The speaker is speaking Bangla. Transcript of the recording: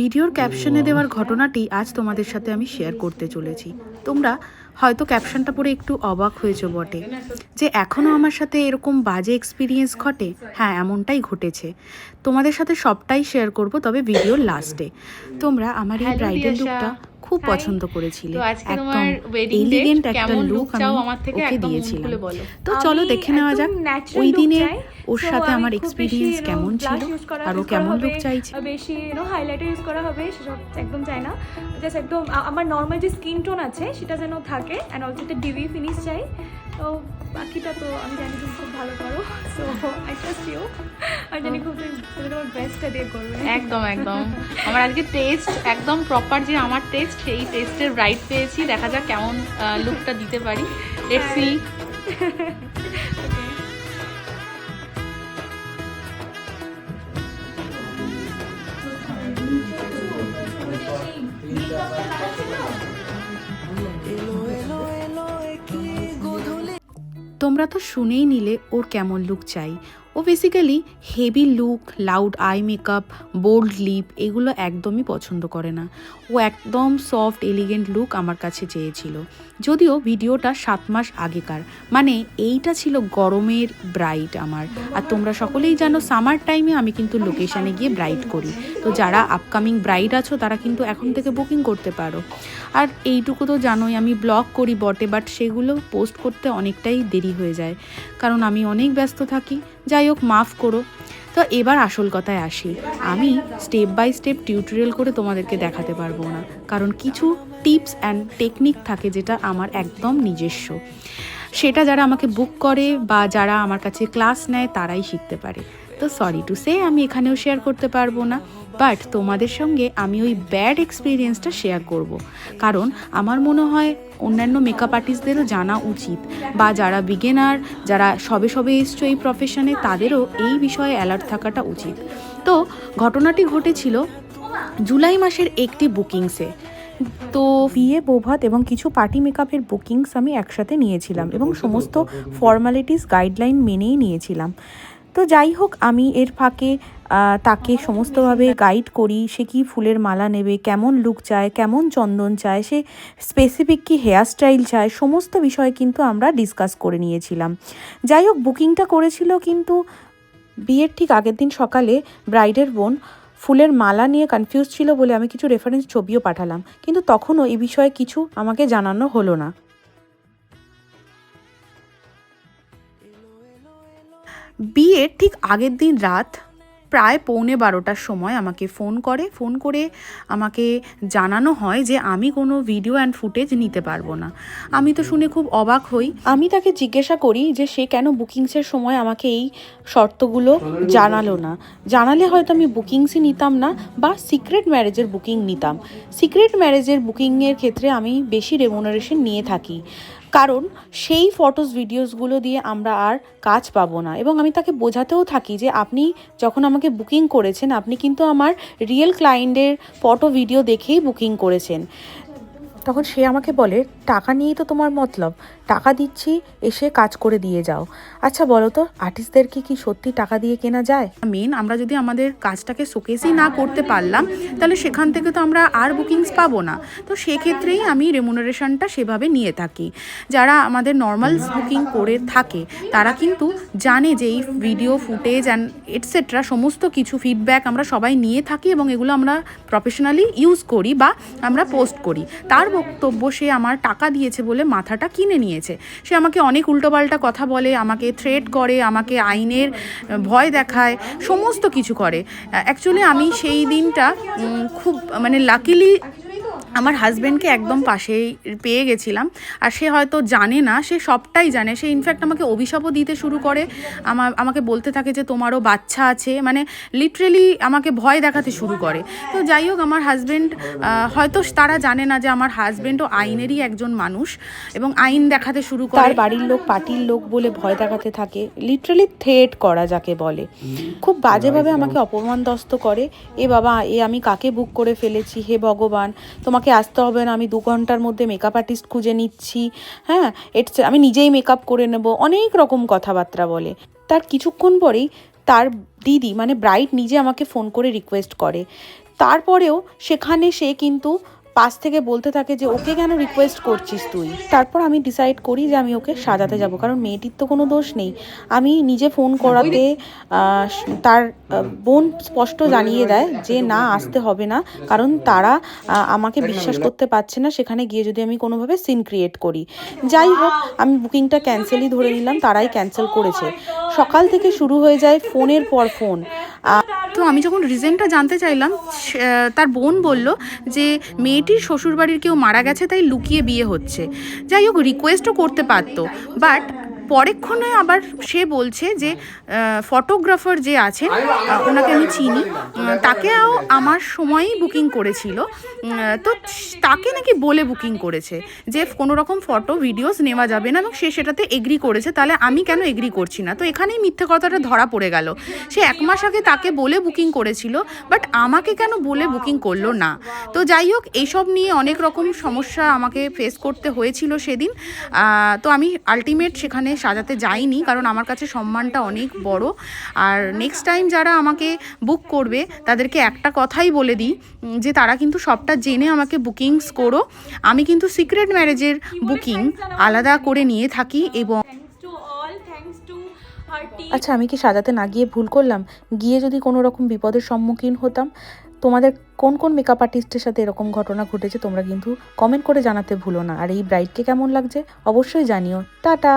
ভিডিওর ক্যাপশনে দেওয়ার ঘটনাটি আজ তোমাদের সাথে আমি শেয়ার করতে চলেছি। তোমরা হয়তো ক্যাপশনটা পড়ে একটু অবাক হয়েছে বটে যে এখনও আমার সাথে এরকম বাজে এক্সপিরিয়েন্স ঘটে? হ্যাঁ এমনটাই ঘটেছে। তোমাদের সাথে সবটাই শেয়ার করব তবে ভিডিওর লাস্টে তোমরা আমার এই ব্রাইডাল লুকটা খুব পছন্দ করেছিলে। একদম তোমার ওয়েডিং ডে এলিগেন্ট একটা লুক আমি ওকে দিয়েছিলাম। তো চলো দেখে নেওয়া যাক ওই দিনে। ওর সাথে আমার এক্সপিরিয়েন্স কেমন ছিল আর ও কেমন লুক চাইছে? বেশি ইউনো হাইলাইটার ইউজ করা হবে সেসব একদম চাই না। জাস্ট একদম আমার নর্মাল যে স্কিন টোন আছে সেটা যেন থাকে অ্যান্ড অলসো একটা ডিভি ফিনিশ চাই। তো বাকিটা তো আমি জানি তুমি খুব ভালো করো সো আই ট্রাস্ট ইউ আর জানি খুব তুমি তোমার বেস্টটা দিয়ে করবে। একদম একদম। আমার আজকে টেস্ট একদম প্রপার যে আমার টেস্ট সেই টেস্টের রাইট পেয়েছি। দেখা যাক কেমন লুকটা দিতে পারি। লেটস সি তোমরা তো শুনেই নিলে ওর কেমন লুক চাই। ও basically heavy look loud eye makeup bold lip এগুলো একদমই পছন্দ করে না। ও একদম সফট এলিগেন্ট লুক আমার কাছে চেয়েছিল। যদিও ভিডিওটা সাত মাস আগেকার। মানে এইটা ছিল গরমের ব্রাইট আমার। আর তোমরা সকলেই জানো সামার টাইমে আমি কিন্তু লোকেশানে গিয়ে ব্রাইট করি। তো যারা আপকামিং ব্রাইড আছো, তারা কিন্তু এখন থেকে বুকিং করতে পারো। আর এইটুকু তো জানোই, আমি ব্লগ করি বটে বাট সেগুলো পোস্ট করতে অনেকটাই দেরি হয়ে যায়। কারণ আমি অনেক ব্যস্ত থাকি যাই হোক, মাফ করো। তো এবার আসল কথায় আসি। আমি স্টেপ বাই স্টেপ টিউটোরিয়াল করে তোমাদেরকে দেখাতে পারব না। কারণ কিছু টিপস অ্যান্ড টেকনিক থাকে যেটা আমার একদম নিজস্ব। সেটা যারা আমাকে বুক করে বা যারা আমার কাছে ক্লাস নেয়, তারাই শিখতে পারে। তো সরি টু সে আমি এখানেও শেয়ার করতে পারব না বাট তোমাদের সঙ্গে আমি ওই ব্যাড এক্সপিরিয়েন্সটা শেয়ার করব। কারণ আমার মনে হয় অন্যান্য মেকআপ আর্টিস্টদেরও জানা উচিত, বা যারা বিগেনার যারা সবে সবে এসছো এই প্রফেশনে তাদেরও এই বিষয়ে অ্যালার্ট থাকাটা উচিত। তো ঘটনাটি ঘটেছিল জুলাই মাসের একটি বুকিংসে তো বিয়ে, বৌভাত এবং কিছু পার্টি মেকআপের বুকিংস আমি একসাথে নিয়েছিলাম এবং সমস্ত ফর্মালিটিস গাইডলাইন মেনেই নিয়েছিলাম। তো যাই হোক, আমি এর ফাঁকে তাকে সমস্তভাবে গাইড করি, সে কি ফুলের মালা নেবে, কেমন লুক চায়, কেমন চন্দন চায়, সে স্পেসিফিক কি হেয়ার স্টাইল চায়, সমস্ত বিষয় কিন্তু আমরা ডিসকাস করে নিয়েছিলাম। যাই হোক বুকিংটা করেছিল কিন্তু বিয়ের ঠিক আগের দিন সকালে ব্রাইডের বোন ফুলের মালা নিয়ে কনফিউজ ছিল বলে আমি কিছু রেফারেন্স ছবিও পাঠালাম। কিন্তু তখনও এই বিষয়ে কিছু আমাকে জানানো হলো না। বিয়ের ঠিক আগের দিন রাত প্রায় পৌনে বারোটার সময় আমাকে ফোন করে ফোন করে আমাকে জানানো হয় যে আমি কোনো ভিডিও অ্যান্ড ফুটেজ নিতে পারব না। আমি তো শুনে খুব অবাক হই। আমি তাকে জিজ্ঞাসা করি যে সে কেন বুকিংসের সময় আমাকে এই শর্তগুলো জানালো না। জানালে হয়তো আমি বুকিংসই নিতাম না বা সিক্রেট ম্যারেজের বুকিং নিতাম। সিক্রেট ম্যারেজের বুকিংয়ের ক্ষেত্রে আমি বেশি রেমুনারেশন নিয়ে থাকি। কারণ সেই ফটোস ভিডিওসগুলো দিয়ে আমরা আর কাজ পাবো না। এবং আমি তাকে বোঝাতেও থাকি যে আপনি যখন আমাকে বুকিং করেছেন, আপনি কিন্তু আমার রিয়েল ক্লায়েন্টের ফটো ভিডিও দেখেই বুকিং করেছেন। তখন সে আমাকে বলে, টাকা নিয়েই তো তোমার মতলব। টাকা দিচ্ছি, এসে কাজ করে দিয়ে যাও। আচ্ছা বলো তো আর্টিস্টদেরকে কি সত্যি টাকা দিয়ে কেনা যায়? মেন আমরা যদি আমাদের কাজটাকে শোকেসই না করতে পারলাম, তাহলে সেখান থেকে তো আমরা আর বুকিংস পাবো না। তো সেক্ষেত্রেই আমি রেমুনারেশনটা সেভাবে নিয়ে থাকি। যারা আমাদের নর্মাল বুকিং করে থাকে, তারা কিন্তু জানে যে এই ভিডিও ফুটেজ অ্যান্ড এটসেট্রা সমস্ত কিছু ফিডব্যাক আমরা সবাই নিয়ে থাকি এবং এগুলো আমরা প্রফেশনালি ইউজ করি বা আমরা পোস্ট করি। তার বক্তব্য, সে আমার টাকা দিয়েছে বলে মাথাটা কিনে নিয়েছে। সে আমাকে অনেক উল্টোপাল্টা কথা বলে, আমাকে থ্রেট করে, আমাকে আইনের ভয় দেখায়, সমস্ত কিছু করে। অ্যাকচুয়ালি আমি সেই দিনটা খুব মানে লাকিলি আমার হাজব্যান্ডকে একদম পাশেই পেয়ে গেছিলাম। আর সে হয়তো জানে না, সে সবটাই জানে। সে ইনফ্যাক্ট আমাকে অভিশাপও দিতে শুরু করে। আমার আমাকে বলতে থাকে যে তোমারও বাচ্চা আছে। মানে লিটারেলি আমাকে ভয় দেখাতে শুরু করে। তো যাই হোক, আমার হাজব্যান্ড হয়তো তারা জানে না যে আমার হাজব্যান্ডও আইনেরই একজন মানুষ এবং আইন দেখাতে শুরু করে। তার বাড়ির লোক, পার্টির লোক বলে ভয় দেখাতে থাকে। লিটারালি থ্রেট করা যাকে বলে। খুব বাজেভাবে আমাকে অপমানদস্ত করে। এ বাবা, এ আমি কাকে বুক করে ফেলেছি? হে ভগবান, তোমাকে আসতে হবে না, আমি দু ঘণ্টার মধ্যে মেকআপ আর্টিস্ট খুঁজে নিচ্ছি হ্যাঁ এটস আমি নিজেই মেকআপ করে নেব, অনেক রকম কথাবার্তা বলে। তার কিছুক্ষণ পরেই তার দিদি মানে ব্রাইট নিজে আমাকে ফোন করে রিকোয়েস্ট করে। তারপরেও সেখানে সে কিন্তু পাশ থেকে বলতে থাকে যে, ওকে কেন রিকোয়েস্ট করছিস তুই? তারপর আমি ডিসাইড করি যে, আমি ওকে সাজাতে যাব, কারণ মেয়েটির তো কোনো দোষ নেই। আমি নিজে ফোন করাতে তার বোন স্পষ্ট জানিয়ে দেয় যে, না, আসতে হবে না। কারণ তারা আমাকে বিশ্বাস করতে পারছে না, সেখানে গিয়ে যদি আমি কোনোভাবে সিন ক্রিয়েট করি। যাই হোক, আমি বুকিংটা ক্যান্সেলই ধরে নিলাম, তারাই ক্যান্সেল করেছে। সকাল থেকে শুরু হয়ে যায় ফোনের পর ফোন তো আমি যখন রিজেনটা জানতে চাইলাম তার বোন বলল যে মেয়েটির শ্বশুরবাড়ির কেউ মারা গেছে, তাই লুকিয়ে বিয়ে হচ্ছে। যাই হোক রিকোয়েস্টও করতে পারতো বাট পরেক্ষণে আবার সে বলছে যে ফটোগ্রাফার যে আছেন ওনাকে আমি চিনি। তাকেও আমার সময়ই বুকিং করেছিল। তো তাকে নাকি বলে বুকিং করেছে যে কোনো রকম ফটো ভিডিওস নেওয়া যাবে না এবং সে সেটাতে এগ্রি করেছে তাহলে আমি কেন এগ্রি করছি না? তো এখানেই মিথ্যে কথাটা ধরা পড়ে গেল। সে এক মাস আগে তাকে বলে বুকিং করেছিল বাট আমাকে কেন বলে বুকিং করল না? তো যাই হোক এইসব নিয়ে অনেক রকম সমস্যা আমাকে ফেস করতে হয়েছিল সেদিন। তো আমি আলটিমেট সেখানে সাজাতে যাইনি, কারণ আমার কাছে সম্মানটা অনেক বড়। আর নেক্সট টাইম যারা আমাকে বুক করবে, তাদেরকে একটা কথাই বলে দিই যে তারা কিন্তু সবটা জেনে আমাকে বুকিংস করো। আমি কিন্তু সিক্রেট ম্যারেজের বুকিং আলাদা করে নিয়ে থাকি এবং আচ্ছা আমি কি সাজাতে না গিয়ে ভুল করলাম? গিয়ে যদি কোনো রকম বিপদের সম্মুখীন হতাম, তোমাদের কোন কোন মেকআপ আর্টিস্টের সাথে এরকম ঘটনা ঘটেছে তোমরা কিন্তু কমেন্ট করে জানাতে ভুলো না। আর এই ব্রাইডকে কেমন লাগছে? অবশ্যই জানিও। টাটা!